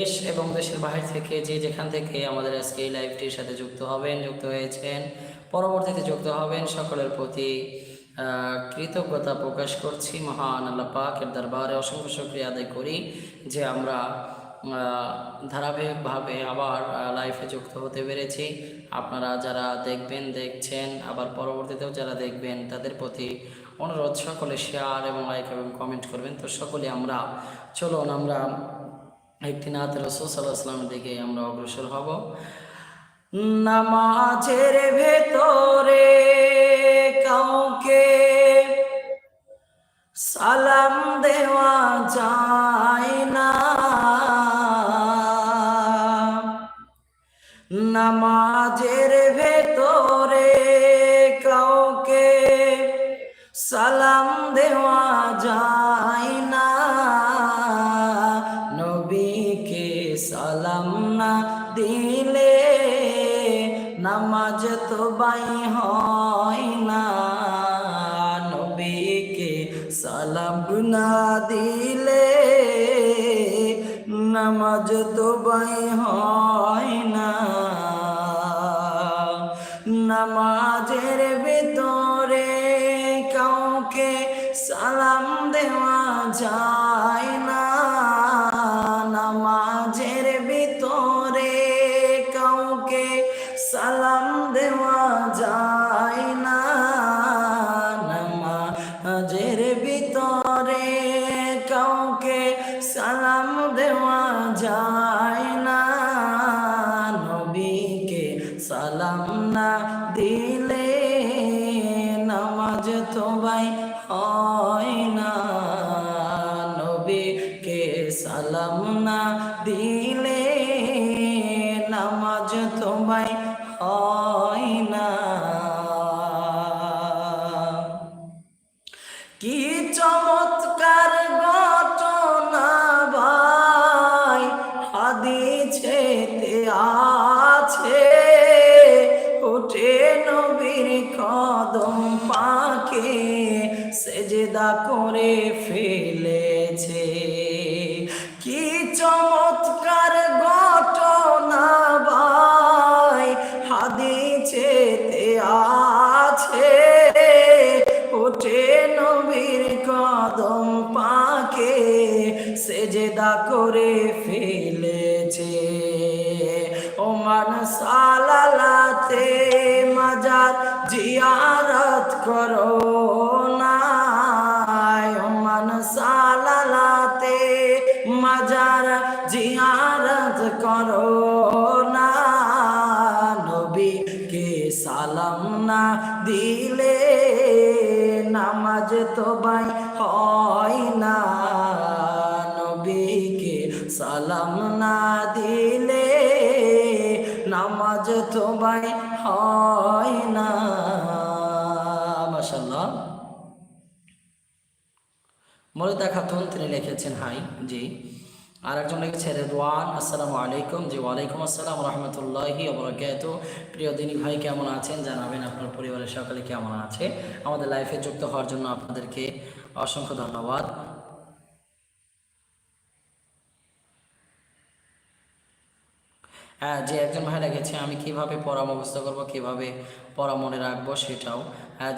দেশ এবং দেশের বাহির থেকে যে যেখান থেকে আমাদের আজকে এই লাইভটির সাথে যুক্ত হবেন, যুক্ত হয়েছেন, পরবর্তীতে যুক্ত হবেন, সকলের প্রতি কৃতজ্ঞতা প্রকাশ করছি। মহান আল্লাহ পাকের দরবারে অসংখ্য শুক্রিয়া আদায় করি যে আমরা ধারাবাহিকভাবে আবার লাইফে যুক্ত হতে পেরেছি। আপনারা যারা দেখবেন, দেখছেন, আবার পরবর্তীতেও যারা দেখবেন, তাদের প্রতি অনুরোধ, সকলে শেয়ার এবং লাইক এবং কমেন্ট করবেন। তো সকলে আমরা, চলুন আমরা একটি নাথ রসুল সাল্লাহ দিকে আমরা অগ্রসর হব। নামাজের ভেতরে কাউকে সালাম দেওয়া যায় না। নামাজের ভেতরে বাই হয় না। নবীকে সালাম না দিলে নামাজ তো বাই হয় হাদিছেতে আছে। ওঠে নবীর কদম পাকে সেজেদা করে ফেলেছে করো খাতুন তিনি লিখেছেন, হাই, জি। আর একজন লিখেছে, রেদওয়ান, আসসালামু আলাইকুম। জি, ওয়ালাইকুম আসসালাম রহমতুল্লাহি অবরাকাত প্রিয় দিনী ভাই, কেমন আছেন? জানাবেন আপনার পরিবারের সকলে কেমন আছে? আমাদের লাইফে যুক্ত হওয়ার জন্য আপনাদেরকে অসংখ্য ধন্যবাদ। হ্যাঁ যে একজন ভাই লেগেছে আমি কীভাবে পড়া করব, কীভাবে পড়া মনে রাখব সেটাও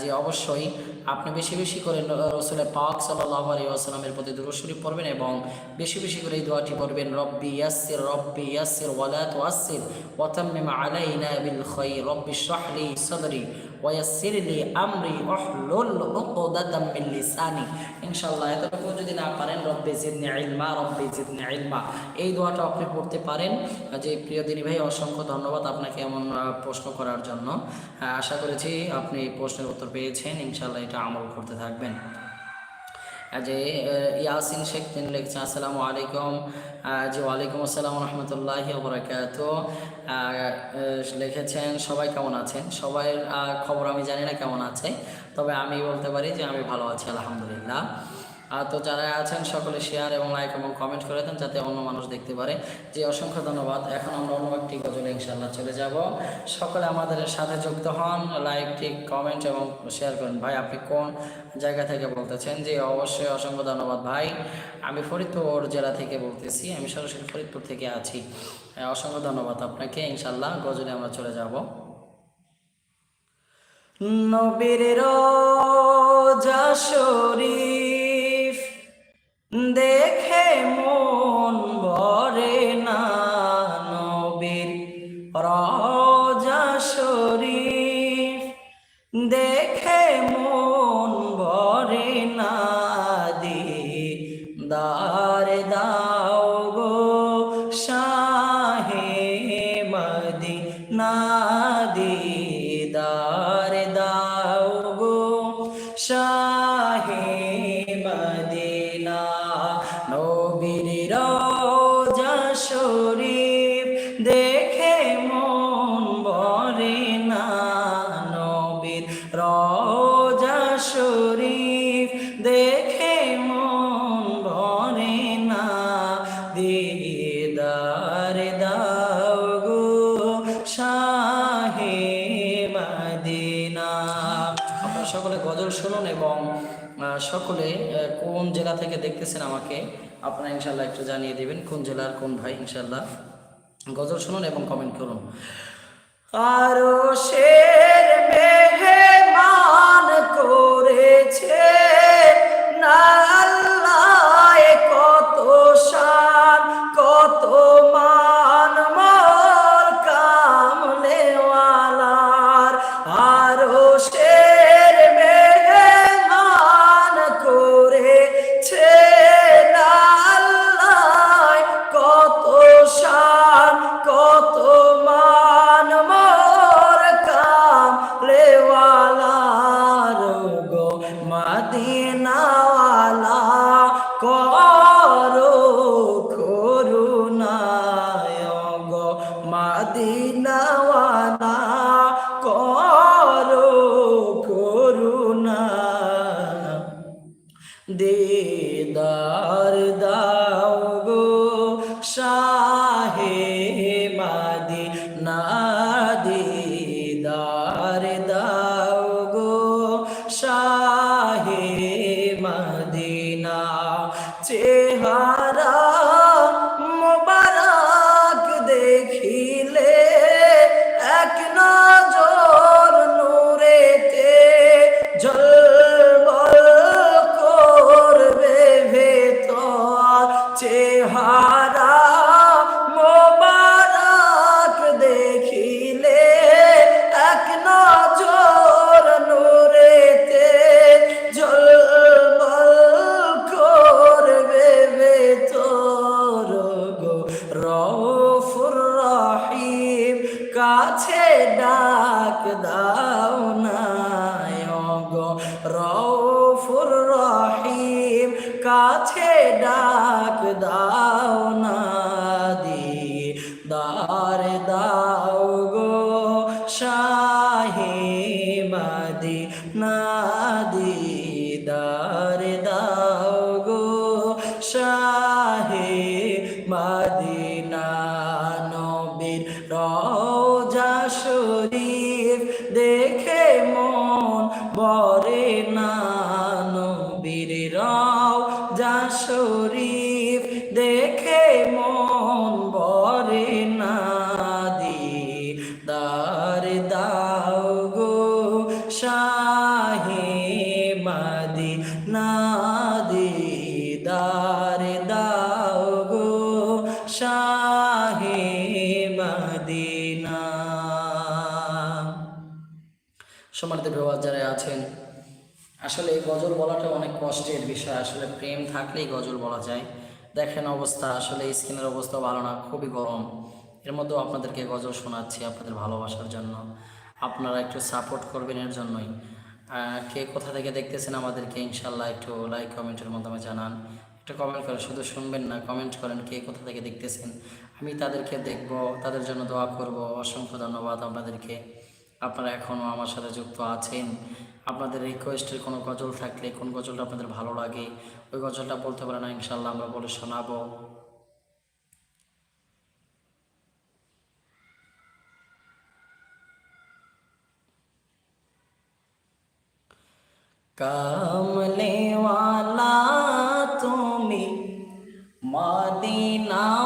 যে অবশ্যই। আপনি বেশি বেশি করে রসুলের পাক সাল্লাহ আলী আসসালামের প্রতি দুরুশরী পড়বেন এবং বেশি বেশি করে এই দোয়াটি পড়বেন, রব্বি ইয়াসির রব্বি ইয়াসির ওয়ালা ওয়াসির ওয়াতাম্মিম আলাইনা বিল খাইর রব্বি শাহলি সাদরি ওয়াসির লি আমরি ওহলুল উকদাতাম মিন লিসানি। ইনশাআল্লাহ এতটুকু যদি না পারেন, রব্বি জিদনি ইলমা, রব্বি জিদনি ইলমা। এই দোয়াটা আপনি পড়তে পারেন। যে প্রিয় দিনী ভাই, অসংখ্য ধন্যবাদ আপনাকে এমন প্রশ্ন করার জন্য। আশা করেছি আপনি প্রশ্নের উত্তর পেয়েছেন। ইনশাআল্লাহ এটা আমল করতে থাকবেন। যে ইয়াসিন শেখ তিনি লিখছেন, আসসালামু আলাইকুম। যে, ওয়ালাইকুম আসসালাম রহমতুল্লাহি বরাকাত। লিখেছেন, সবাই কেমন আছেন? সবাই খবর আমি জানি না কেমন আছে, তবে আমি বলতে পারি যে, আমি ভালো আছি, আলহামদুলিল্লাহ। আর তো যারা আছেন, সকলে শেয়ার এবং লাইক এবং কমেন্ট করে দেন যাতে অন্য মানুষ দেখতে পারে। যে অসংখ্য ধন্যবাদ। এখন আমরা অন্য একটি গজলে ইনশাল্লাহ চলে যাব। সকলে আমাদের সাথে যুক্ত হন লাইক ঠিক কমেন্ট এবং শেয়ার করেন। ভাই, আপনি কোন জায়গা থেকে বলতেছেন? যে অবশ্যই অসংখ্য ধন্যবাদ ভাই। আমি ফরিদপুর জেলা থেকে বলতেছি। আমি সরাসরি ফরিদপুর থেকে আছি। অসংখ্য ধন্যবাদ আপনাকে। ইনশাল্লাহ গজলে আমরা চলে যাব। নবীর রোজা দেখে মন ভরে না নবীর রোজা শরীফ। দেখে মন ভরে না দি দার দাও গো শাহে মদি না দিদার, দাও গো শাহে জেলা থেকে দেখতেছেন আমাকে, আপনারা ইনশাল্লাহ একটু জানিয়ে দেবেন কোন জেলার কোন ভাই ইনশাল্লাহ গজল শুনুন এবং কমেন্ট করুন। আরও শের মেহমান করেছে। শাহে শাহে মদিনা। সম্মানিত বিভাগ যারা আছেন, আসলে এই গজল বলাটা অনেক কষ্টের বিষয়। আসলে প্রেম থাকলেই গজল বলা যায়। দেখেন অবস্থা, আসলে স্কিনের অবস্থা ভালো না, খুবই গরম। এর মধ্যেও আপনাদেরকে গজল শোনাচ্ছি আপনাদের ভালোবাসার জন্য। আপনারা একটু সাপোর্ট করবেন এর জন্যই। কে কোথা থেকে দেখতেছেন আমাদেরকে ইনশাল্লাহ একটু লাইক কমেন্টের মাধ্যমে জানান। একটু কমেন্ট করেন, শুধু শুনবেন না কমেন্ট করেন কে কোথা থেকে দেখতেছেন। আমি তাদেরকে দেখব, তাদের জন্য দোয়া করব। অসংখ্য ধন্যবাদ আপনাদেরকে। আপনারা এখনও আমার সাথে যুক্ত আছেন। আপনাদের রিকোয়েস্টের কোনো গজল থাকলে, কোন গজলটা আপনাদের ভালো লাগে, ওই গজলটা বলতে পারেন ইনশাল্লাহ আমরা বলে শোনাবো। কামলেওয়ালা, তুমি মদিনাওয়ালা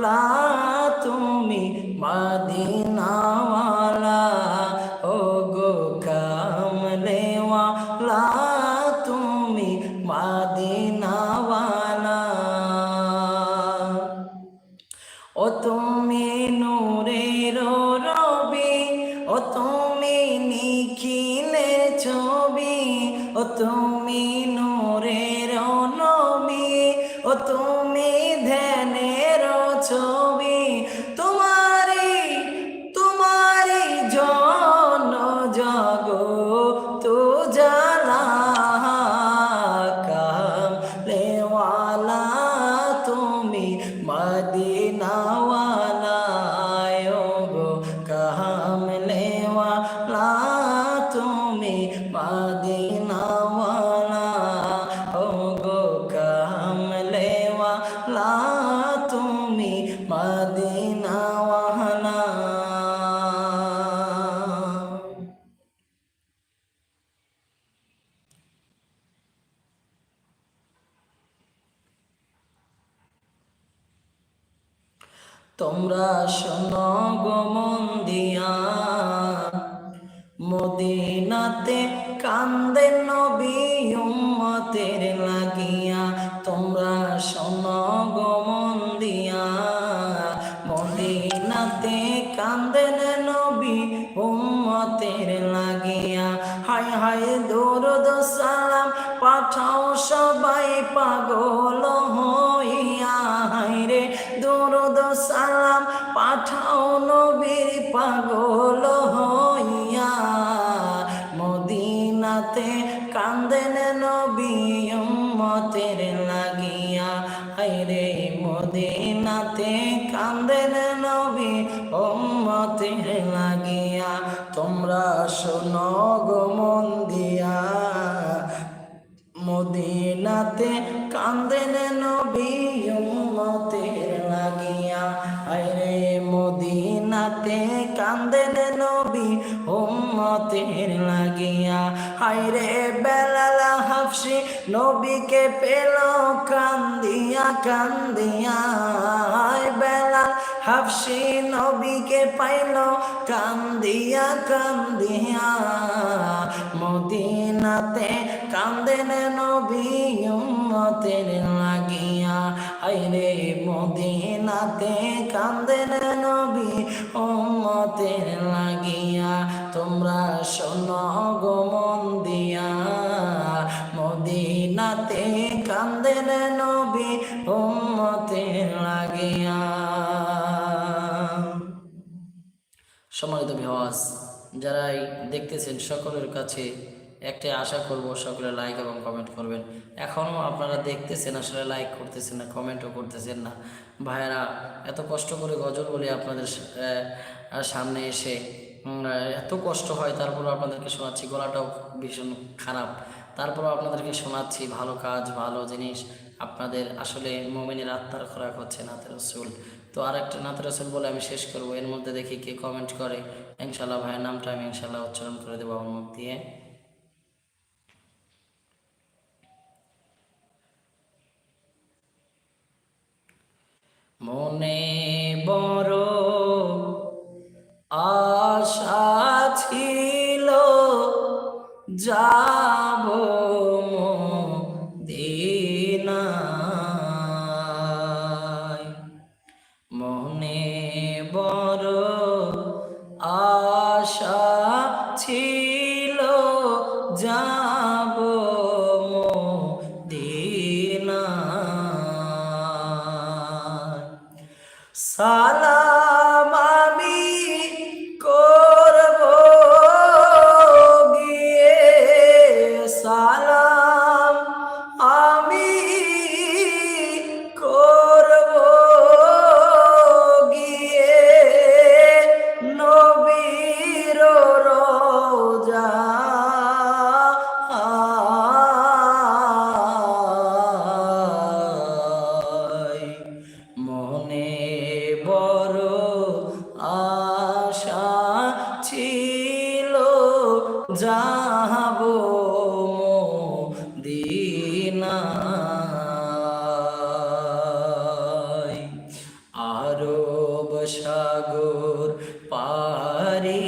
কামলেওয়ালা তোমরা শোনো গো মন দিয়া মদিনাতে কান্দে নবী লাগিয়া। তোমরা শোনো গো মন দিয়া মদিনাতে কান্দেন নবী উম্মতের লাগিয়া। হায় হায় দৌরদ সালাম, পাঠাও সবাই পাগল হইয়া পাঠাও নবীর পাগল নবীকে পেল কান্দিয়া কান্দিয়া। বেলাল, হাফসি নবীকে পাইল কান্দিয়া কান্দিয়া। মদিনাতে কান্দেন নবী উম্মতের লাগিয়া। আইরে মদিনাতে কান্দেন নবী উম্মতের লাগিয়া। তোমরা শোনো গো মন সম্মানিত ভিওয়াস যারাই দেখতেছেন সকলের কাছে একটাই আশা করব সকলে লাইক এবং কমেন্ট করবেন। এখনও আপনারা দেখতেছেন, আসলে লাইক করতেছেন না কমেন্টও করতেছেন না। ভাইয়েরা, এত কষ্ট করে গজল বলি আপনাদের সামনে এসে। এত কষ্ট হয়, তারপরও আপনাদেরকে শোনাচ্ছি, গলাটাও ভীষণ খারাপ। তারপরও আপনাদেরকে শোনাচ্ছি, ভালো কাজ, ভালো জিনিস। আপনাদের আসলে মোমিনের আত্মার খোরাক হচ্ছে নাতের রসুল। তো আর একটা নাতের রসুল বলে আমি শেষ করব। এর মধ্যে দেখি কে কমেন্ট করে। ইনশাল্লাহ ভাইয়ের নামটা আমি ইনশাল্লাহ উচ্চারণ করে দেবো আমার মুখ দিয়ে। মনে বড় আশা ছিল যাব সাগর পারি